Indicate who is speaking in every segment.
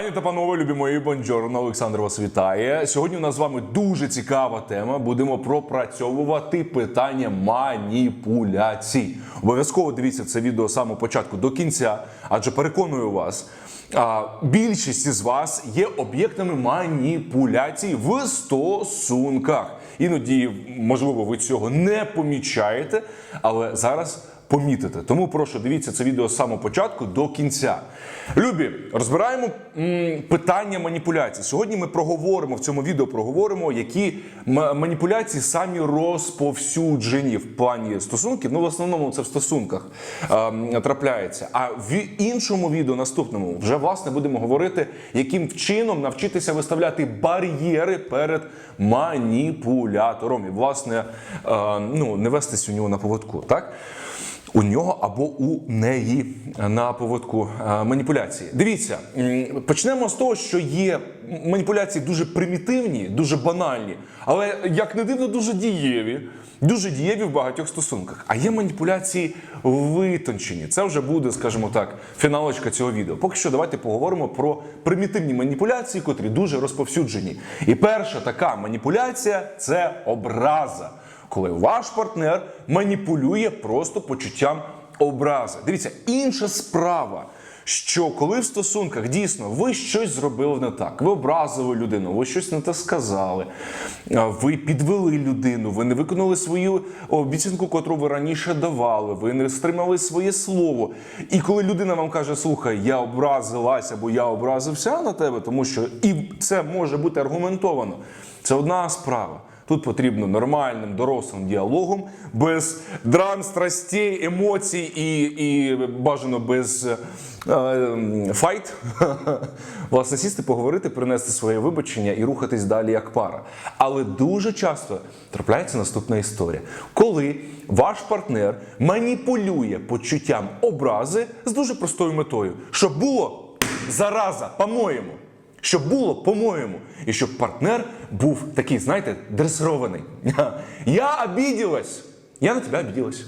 Speaker 1: Пані та панове, любі мої бонджорно, Олександр вас вітає. Сьогодні у нас з вами дуже цікава тема. Будемо пропрацьовувати питання маніпуляцій. Обов'язково дивіться це відео з самого початку до кінця, адже переконую вас. Більшість із вас є об'єктами маніпуляцій в стосунках. Іноді, можливо, ви цього не помічаєте, але зараз помітите. Тому прошу дивіться це відео з самого початку до кінця. Любі, розбираємо м, питання маніпуляцій. Сьогодні ми проговоримо в цьому відео проговоримо, які маніпуляції самі розповсюджені в плані стосунків. Ну, в основному це в стосунках ем, трапляється. А в іншому відео, наступному, вже власне будемо говорити, яким чином навчитися виставляти бар'єри перед маніпулятором. І, власне, е, ну, не вестись у нього на поводку, так? У нього або у неї на поводку е, маніпуляції. Дивіться, почнемо з того, що є маніпуляції дуже примітивні, дуже банальні, але як не дивно, дуже дієві. Дуже дієві в багатьох стосунках. А є маніпуляції витончені. Це вже буде, скажімо так, фіналочка цього відео. Поки що давайте поговоримо про примітивні маніпуляції, котрі дуже розповсюджені. І перша така маніпуляція це образа коли ваш партнер маніпулює просто почуттям образи. Дивіться, інша справа. Що коли в стосунках дійсно ви щось зробили не так, ви образили людину, ви щось не те сказали, ви підвели людину, ви не виконали свою обіцянку, котру ви раніше давали, ви не стримали своє слово. І коли людина вам каже, слухай, я образилася або я образився на тебе, тому що і це може бути аргументовано, це одна справа. Тут потрібно нормальним дорослим діалогом, без драм, страстей, емоцій і, і бажано без е, е, файт. Власне, сісти, поговорити, принести своє вибачення і рухатись далі як пара. Але дуже часто трапляється наступна історія, коли ваш партнер маніпулює почуттям образи з дуже простою метою, щоб було зараза, по-моєму. Щоб було, по-моєму, і щоб партнер був такий, знаєте, дресирований. Я обіділась. Я на тебе обіділась.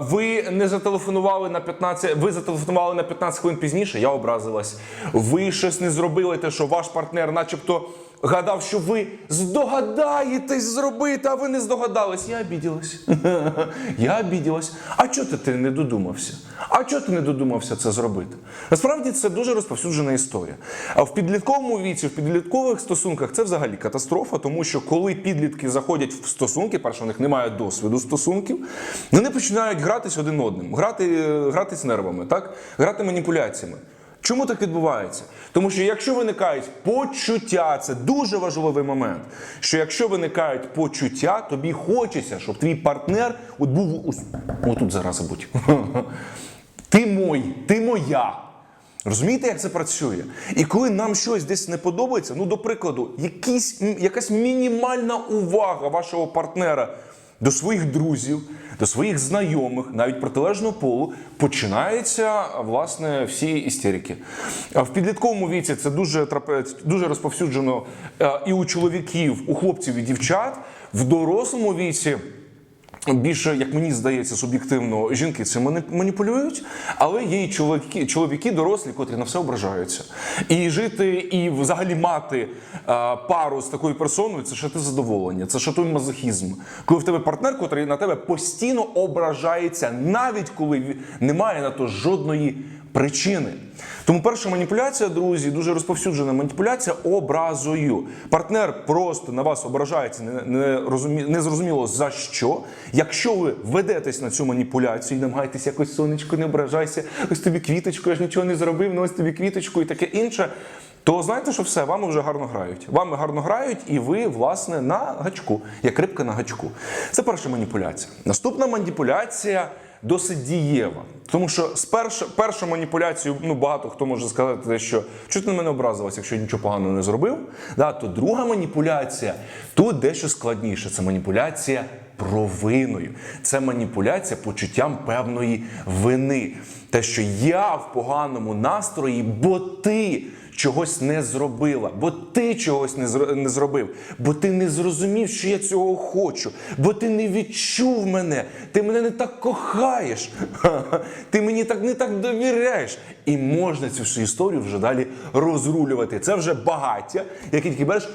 Speaker 1: Ви не зателефонували на 15, ви зателефонували на 15 хвилин пізніше, я образилась. Ви щось не зробили, те, що ваш партнер, начебто, гадав, що ви здогадаєтесь зробити, а ви не здогадались. Я обіділась. Я обіділась. А чого ти, не додумався? А чого ти не додумався це зробити? Насправді це дуже розповсюджена історія. А в підлітковому віці, в підліткових стосунках це взагалі катастрофа, тому що коли підлітки заходять в стосунки, перше, у них немає досвіду стосунків, вони починають гратись один одним, грати, гратись нервами, так? грати маніпуляціями. Чому так відбувається? Тому що якщо виникають почуття, це дуже важливий момент. Що якщо виникають почуття, тобі хочеться, щоб твій партнер от був отут зараз будь. Ти мой, ти моя. Розумієте, як це працює? І коли нам щось десь не подобається, ну, до прикладу, якісь, якась мінімальна увага вашого партнера до своїх друзів, до своїх знайомих, навіть протилежного полу, починаються власне всі істерики. В підлітковому віці це дуже дуже розповсюджено е, і у чоловіків, у хлопців і дівчат. В дорослому віці. Більше, як мені здається, суб'єктивно жінки мани- маніпулюють, але є і чоловіки, чоловіки дорослі, котрі на все ображаються. І жити, і взагалі мати а, пару з такою персоною це ще ти задоволення, це ще той мазохізм. Коли в тебе партнер, котрий на тебе постійно ображається, навіть коли немає на то жодної причини. Тому перша маніпуляція, друзі, дуже розповсюджена маніпуляція образою. Партнер просто на вас ображається, не, не, розумі, не зрозуміло за що. Якщо ви ведетесь на цю маніпуляцію і намагаєтесь якось сонечко, не ображайся, ось тобі квіточку, я ж нічого не зробив, ну ось тобі квіточку і таке інше. То знаєте, що все, вами вже гарно грають. Вами гарно грають, і ви, власне, на гачку, як рибка на гачку. Це перша маніпуляція. Наступна маніпуляція досить дієва. Тому що з перш, першу маніпуляцію, ну багато хто може сказати, що чого ти на мене образилась, якщо я нічого поганого не зробив. Да, то друга маніпуляція тут дещо складніше. Це маніпуляція провиною. Це маніпуляція почуттям певної вини. Те, що я в поганому настрої, бо ти чогось не зробила, бо ти чогось не, не зробив, бо ти не зрозумів, що я цього хочу, бо ти не відчув мене, ти мене не так кохаєш, ти мені так не так довіряєш. І можна цю всю історію вже далі розрулювати. Це вже багаття, яке тільки береш.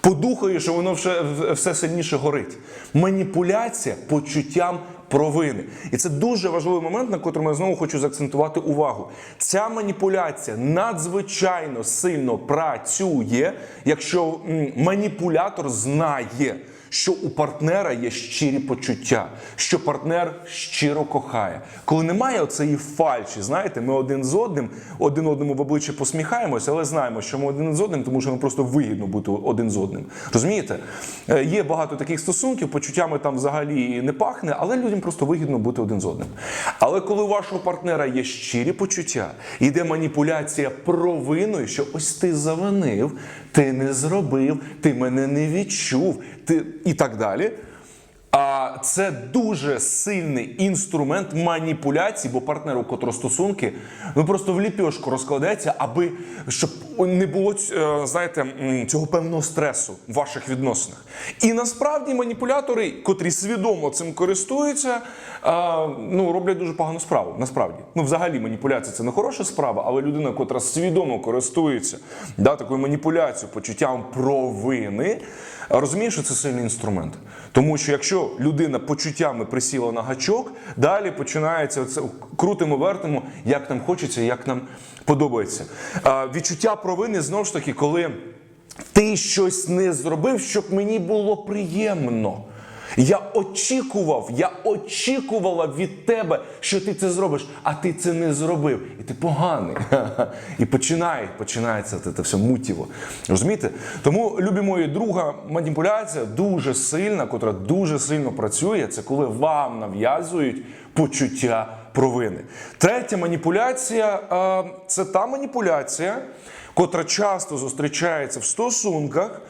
Speaker 1: Подухає, що воно все, все сильніше горить. Маніпуляція почуттям провини. І це дуже важливий момент, на котрому я знову хочу заакцентувати увагу. Ця маніпуляція надзвичайно сильно працює, якщо маніпулятор знає, що у партнера є щирі почуття, що партнер щиро кохає. Коли немає оцеї фальші, знаєте, ми один з одним, один одному в обличчя посміхаємося, але знаємо, що ми один з одним, тому що нам просто вигідно бути один з одним. Розумієте? Е, Є багато таких стосунків, почуттями там взагалі не пахне, але людям просто вигідно бути один з одним. Але коли у вашого партнера є щирі почуття, йде маніпуляція провиною, що ось ти завинив, ти не зробив, ти мене не відчув, ти і так далі. А це дуже сильний інструмент маніпуляції, бо партнер, у котрого стосунки, ну просто в ліпьошку розкладеться, аби щоб не було е, знаєте, цього певного стресу в ваших відносинах. І насправді маніпулятори, котрі свідомо цим користуються, ну роблять дуже погану справу. Насправді, ну взагалі маніпуляція це не хороша справа, але людина, котра свідомо користується да, такою маніпуляцією, почуттям провини. Розуміє, що це сильний інструмент. Тому що якщо людина почуттями присіла на гачок, далі починається оце крутимо, вертимо, як нам хочеться, як нам подобається. Відчуття провини знову ж таки, коли ти щось не зробив, щоб мені було приємно. Я очікував, я очікувала від тебе, що ти це зробиш, а ти це не зробив. І ти поганий. І починає, починається це, це все мутіво. Розумієте? Тому, любі мої, друга маніпуляція дуже сильна, котра дуже сильно працює, це коли вам нав'язують почуття провини. Третя маніпуляція е, це та маніпуляція, котра часто зустрічається в стосунках.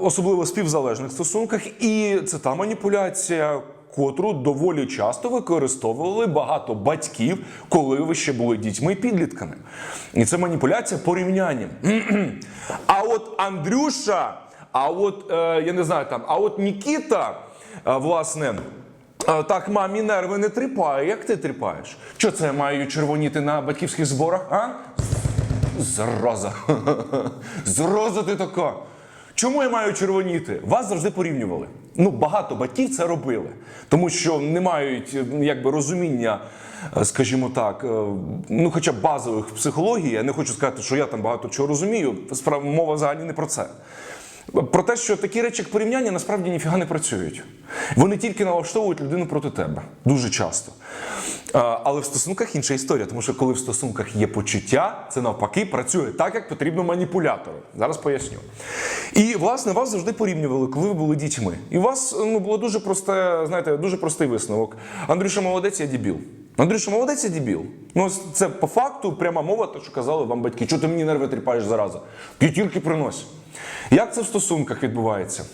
Speaker 1: Особливо в співзалежних стосунках, і це та маніпуляція, котру доволі часто використовували багато батьків, коли ви ще були дітьми і підлітками. І це маніпуляція порівнянням. А от Андрюша, а от е, я не знаю там, а от Нікіта, е, власне. е, Так, мамі нерви не тріпає. Як ти тріпаєш? Що це я маю червоніти на батьківських зборах? А? Зраза. Зраза ти така. Чому я маю червоніти? Вас завжди порівнювали. Ну, багато батьків це робили, тому що не мають е, якби розуміння, е, скажімо так, е, ну хоча б базових психологій. Я не хочу сказати, що я там багато чого розумію. Справа мова взагалі не про це. Про те, що такі речі, як порівняння, насправді ніфіга не працюють. Вони тільки налаштовують людину проти тебе дуже часто. Але в стосунках інша історія, тому що коли в стосунках є почуття, це навпаки працює так, як потрібно маніпулятору. Зараз поясню. І власне вас завжди порівнювали, коли ви були дітьми. І у вас ну, було дуже просте, знаєте, дуже простий висновок. Андрюша молодець, я дебіл. Андрюша, молодець, я дебіл. Ну, це по факту пряма мова, те, що казали вам батьки. Чого ти мені нерви тріпаєш зараза? П'ятірки принось. Як це в стосунках відбувається?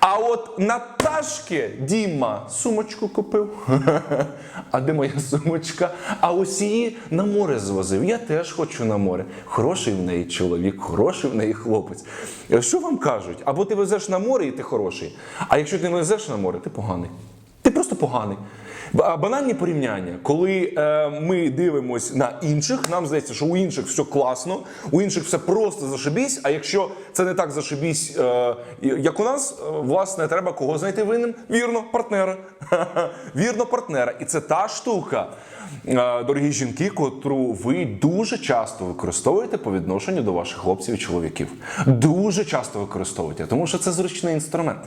Speaker 1: А от Наташки Діма сумочку купив. А де моя сумочка? А ось її на море звозив. Я теж хочу на море. Хороший в неї чоловік, хороший в неї хлопець. Е, Що вам кажуть? Або ти везеш на море і ти хороший. А якщо ти не везеш на море, ти поганий. Ти просто поганий. Ба- Банальні порівняння, коли е, ми дивимося на інших, нам здається, що у інших все класно, у інших все просто зашибісь. А якщо це не так зашибісь, е, як у нас, е, власне, треба кого знайти винним? Вірно, партнера. Вірно, партнера. І це та штука, е, дорогі жінки, котру ви дуже часто використовуєте по відношенню до ваших хлопців і чоловіків. Дуже часто використовуєте, тому що це зручний інструмент.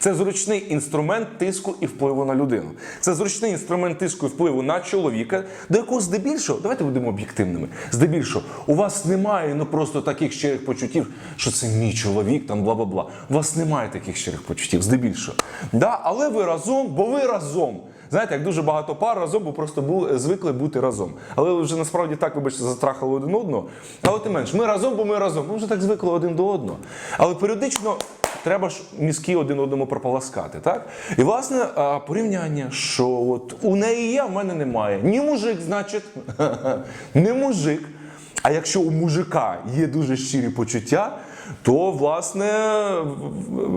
Speaker 1: Це зручний інструмент тиску і впливу на людину. Це зручний інструмент тиску і впливу на чоловіка, до якого здебільшого, давайте будемо об'єктивними. Здебільшого, у вас немає ну просто таких щирих почуттів, що це мій чоловік, там бла бла бла. У вас немає таких щирих почуттів, здебільшого. Да? Але ви разом, бо ви разом. Знаєте, як дуже багато пар разом, бо просто були, звикли бути разом. Але ви вже насправді так, вибачте, затрахали один одного. Але тим менш, ми разом, бо ми разом. Ми вже так звикли один до одного. Але періодично треба ж мізки один одному прополоскати, так? І власне порівняння, що от у неї є, в мене немає. Ні мужик, значить, не мужик. А якщо у мужика є дуже щирі почуття, то власне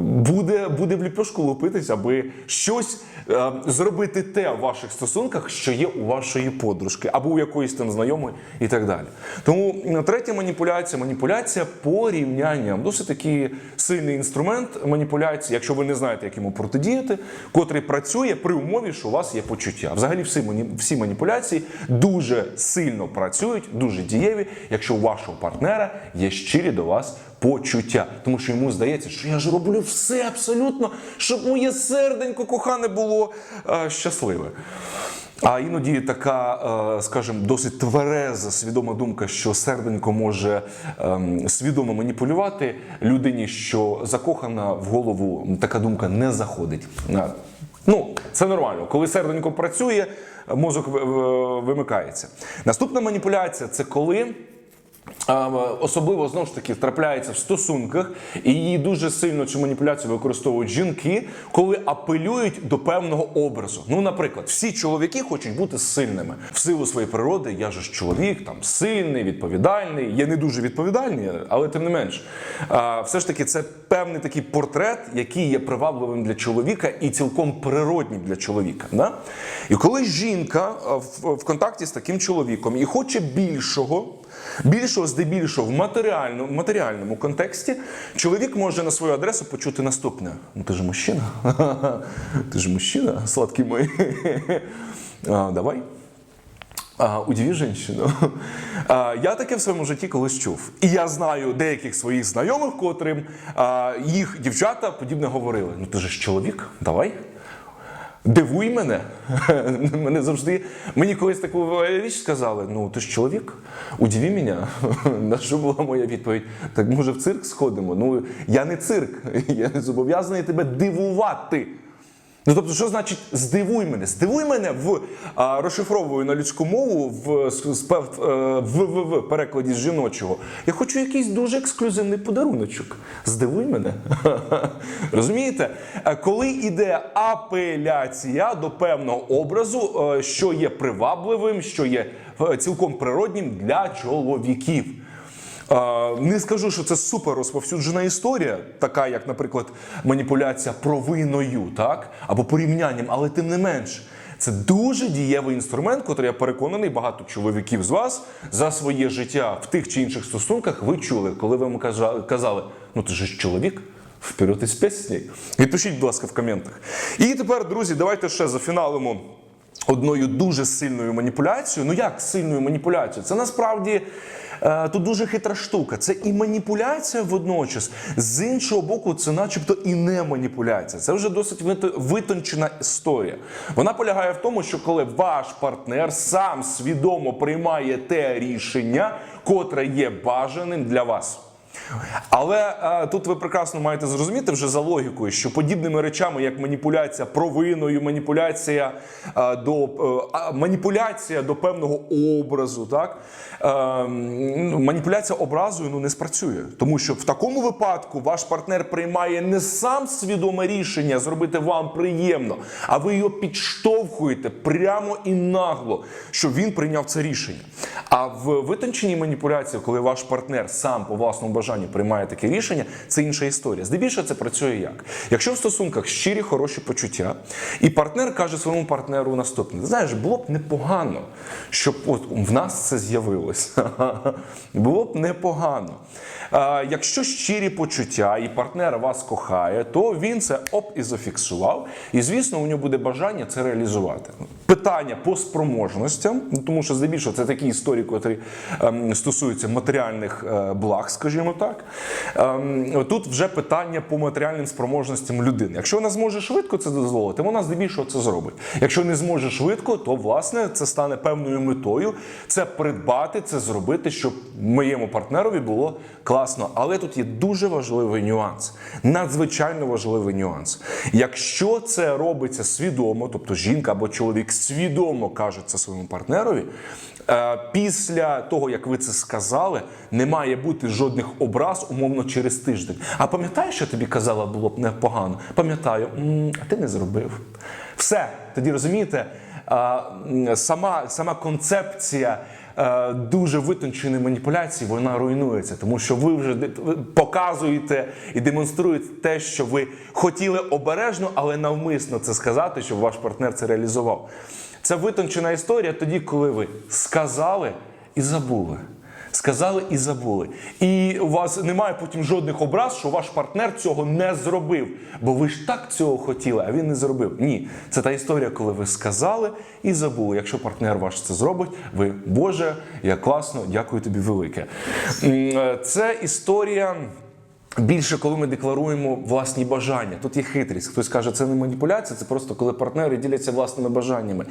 Speaker 1: буде, буде в ліпешку лупитись, аби щось е, зробити те в ваших стосунках, що є у вашої подружки, або у якоїсь там знайомої, і так далі. Тому третя маніпуляція маніпуляція порівнянням. Досить такий сильний інструмент маніпуляції, якщо ви не знаєте, як йому протидіяти, котрий працює при умові, що у вас є почуття. Взагалі, всі, всі маніпуляції дуже сильно працюють, дуже дієві, якщо у вашого партнера є щирі до вас почуття. Тому що йому здається, що я ж роблю все абсолютно, щоб моє серденько кохане було е, щасливе. А іноді така, е, скажімо, досить твереза свідома думка, що серденько може ем, свідомо маніпулювати людині, що закохана в голову така думка не заходить. Е, Ну, це нормально. Коли серденько працює, мозок ви- ви- вимикається. Наступна маніпуляція це коли. Особливо знову ж таки трапляється в стосунках, і її дуже сильно цю маніпуляцію використовують жінки, коли апелюють до певного образу. Ну, наприклад, всі чоловіки хочуть бути сильними в силу своєї природи. Я ж чоловік, там сильний, відповідальний. Я не дуже відповідальний, але тим не менш, все ж таки, це певний такий портрет, який є привабливим для чоловіка і цілком природнім для чоловіка. Да? І коли жінка в контакті з таким чоловіком і хоче більшого. Більшого здебільшого в матеріальному, матеріальному контексті чоловік може на свою адресу почути наступне: ну ти ж мужчина, ти ж мужчина, сладкий мой. А, давай. А, удиви женщину. А, я таке в своєму житті колись чув. І я знаю деяких своїх знайомих, котрим а, їх дівчата подібне говорили: ну ти ж чоловік, давай. Дивуй мене. мене завжди. Мені колись таку річ сказали: ну ти ж чоловік, удиви мене. На що була моя відповідь? Так може в цирк сходимо? Ну я не цирк, я не зобов'язаний тебе дивувати. Ну тобто, що значить здивуй мене? Здивуй мене в а, розшифровую на людську мову в, е, в, в, в перекладі з жіночого. Я хочу якийсь дуже ексклюзивний подаруночок. Здивуй мене. Розумієте? Е, Коли йде апеляція до певного образу, е, що є привабливим, що є цілком природнім для чоловіків. Не скажу, що це супер розповсюджена історія, така як, наприклад, маніпуляція провиною, так або порівнянням, але тим не менш. Це дуже дієвий інструмент, котрий я переконаний, багато чоловіків з вас за своє життя в тих чи інших стосунках ви чули, коли ви казали, ну ти ж чоловік, вперед із піснею. Відпишіть, будь ласка, в коментах. І тепер, друзі, давайте ще зафіналимо одною дуже сильною маніпуляцією. Ну як сильною маніпуляцією? Це насправді тут дуже хитра штука. Це і маніпуляція водночас. З іншого боку, це начебто і не маніпуляція. Це вже досить вито- витончена історія. Вона полягає в тому, що коли ваш партнер сам свідомо приймає те рішення, котре є бажаним для вас. Але е, тут ви прекрасно маєте зрозуміти вже за логікою, що подібними речами, як маніпуляція провиною, маніпуляція е, до е, маніпуляція до певного образу, так е, маніпуляція образою ну не спрацює, тому що в такому випадку ваш партнер приймає не сам свідоме рішення зробити вам приємно, а ви його підштовхуєте прямо і нагло, щоб він прийняв це рішення. А в витонченій маніпуляції, коли ваш партнер сам по власному бажанню приймає таке рішення, це інша історія. Здебільшого це працює як? Якщо в стосунках щирі хороші почуття, і партнер каже своєму партнеру наступне: знаєш, було б непогано, щоб от в нас це з'явилось. Було б непогано. Якщо щирі почуття і партнер вас кохає, то він це оп і зафіксував. І звісно, у нього буде бажання це реалізувати. Питання по спроможностям, тому що здебільшого це такі історії, котрі ем, стосуються матеріальних е, благ, скажімо так. Ем, тут вже питання по матеріальним спроможностям людини. Якщо вона зможе швидко це дозволити, вона здебільшого це зробить. Якщо не зможе швидко, то власне це стане певною метою це придбати, це зробити, щоб моєму партнерові було класно. Але тут є дуже важливий нюанс, надзвичайно важливий нюанс. Якщо це робиться свідомо, тобто жінка або чоловік свідомо каже це своєму партнерові, Після того, як ви це сказали, не має бути жодних образ, умовно, через тиждень. А пам'ятаєш, що тобі казала, було б непогано? Пам'ятаю, а ти не зробив. Все, тоді розумієте, е, сама, сама концепція е, дуже витонченої маніпуляції, вона руйнується, тому що ви вже показуєте і демонструєте те, що ви хотіли обережно, але навмисно це сказати, щоб ваш партнер це реалізував. Це витончена історія тоді, коли ви сказали і забули. Сказали і забули. І у вас немає потім жодних образ, що ваш партнер цього не зробив. Бо ви ж так цього хотіли, а він не зробив. Ні, це та історія, коли ви сказали і забули. Якщо партнер ваш це зробить, ви Боже, як класно, дякую тобі велике. Е, Це історія. Більше, коли ми декларуємо власні бажання, тут є хитрість. Хтось каже, це не маніпуляція, це просто коли партнери діляться власними бажаннями.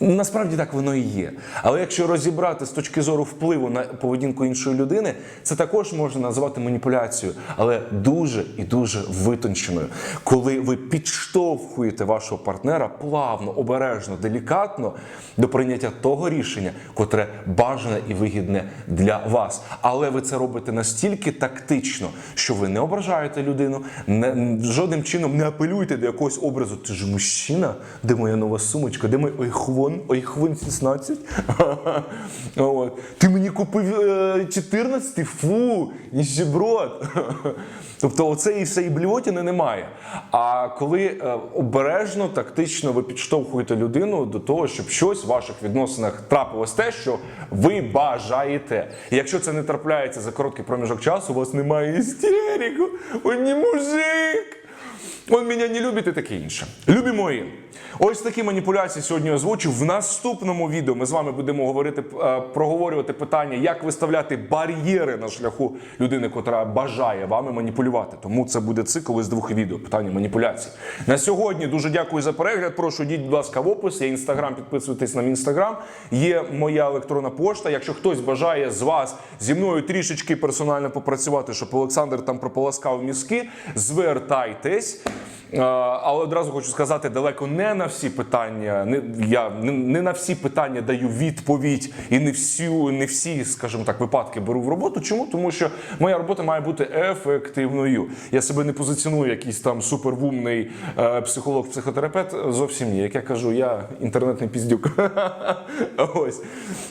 Speaker 1: Насправді так воно і є. Але якщо розібрати з точки зору впливу на поведінку іншої людини, це також можна назвати маніпуляцією, але дуже і дуже витонченою. Коли ви підштовхуєте вашого партнера плавно, обережно, делікатно до прийняття того рішення, котре бажане і вигідне для вас. Але ви це робите настільки тактично, що ви не ображаєте людину, не, жодним чином не апелюєте до якогось образу. Ти ж мужчина, де моя нова сумочка, де мій ойхвон, ойхвон 16? От. Ти мені купив е, 14? Фу, ніщеброд. Тобто оцеї всієї блювотіни немає. А коли е, обережно, тактично ви підштовхуєте людину до того, щоб щось в ваших відносинах трапилось те, що ви бажаєте. І якщо це не трапляється за короткий проміжок часу, у вас немає істерику, он не мужик. Он мене не любить і таке інше. Любі мої, ось такі маніпуляції сьогодні озвучив. В наступному відео ми з вами будемо говорити, е, проговорювати питання, як виставляти бар'єри на шляху людини, котра бажає вами маніпулювати. Тому це буде цикл із двох відео. Питання маніпуляцій. На сьогодні дуже дякую за перегляд. Прошу йдіть, будь ласка, в опис. Є інстаграм, підписуйтесь на мій інстаграм. Є моя електронна пошта. Якщо хтось бажає з вас зі мною трішечки персонально попрацювати, щоб Олександр там прополоскав мізки, звертайтесь. Е, Але одразу хочу сказати, далеко не на всі питання. Не я не, на всі питання даю відповідь, і не всю, не всі, скажімо так, випадки беру в роботу. Чому? Тому що моя робота має бути ефективною. Я себе не позиціоную якийсь там супервумний е, психолог, психотерапевт. Зовсім ні. Як я кажу, я інтернетний піздюк. Ось.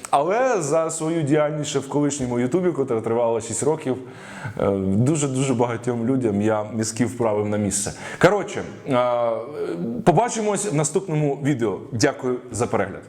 Speaker 1: Але за свою діяльність ще в колишньому Ютубі, котра тривала 6 років, е, дуже дуже багатьом людям я мізки вправив на місце. Коротше, побачимось в наступному відео. Дякую за перегляд.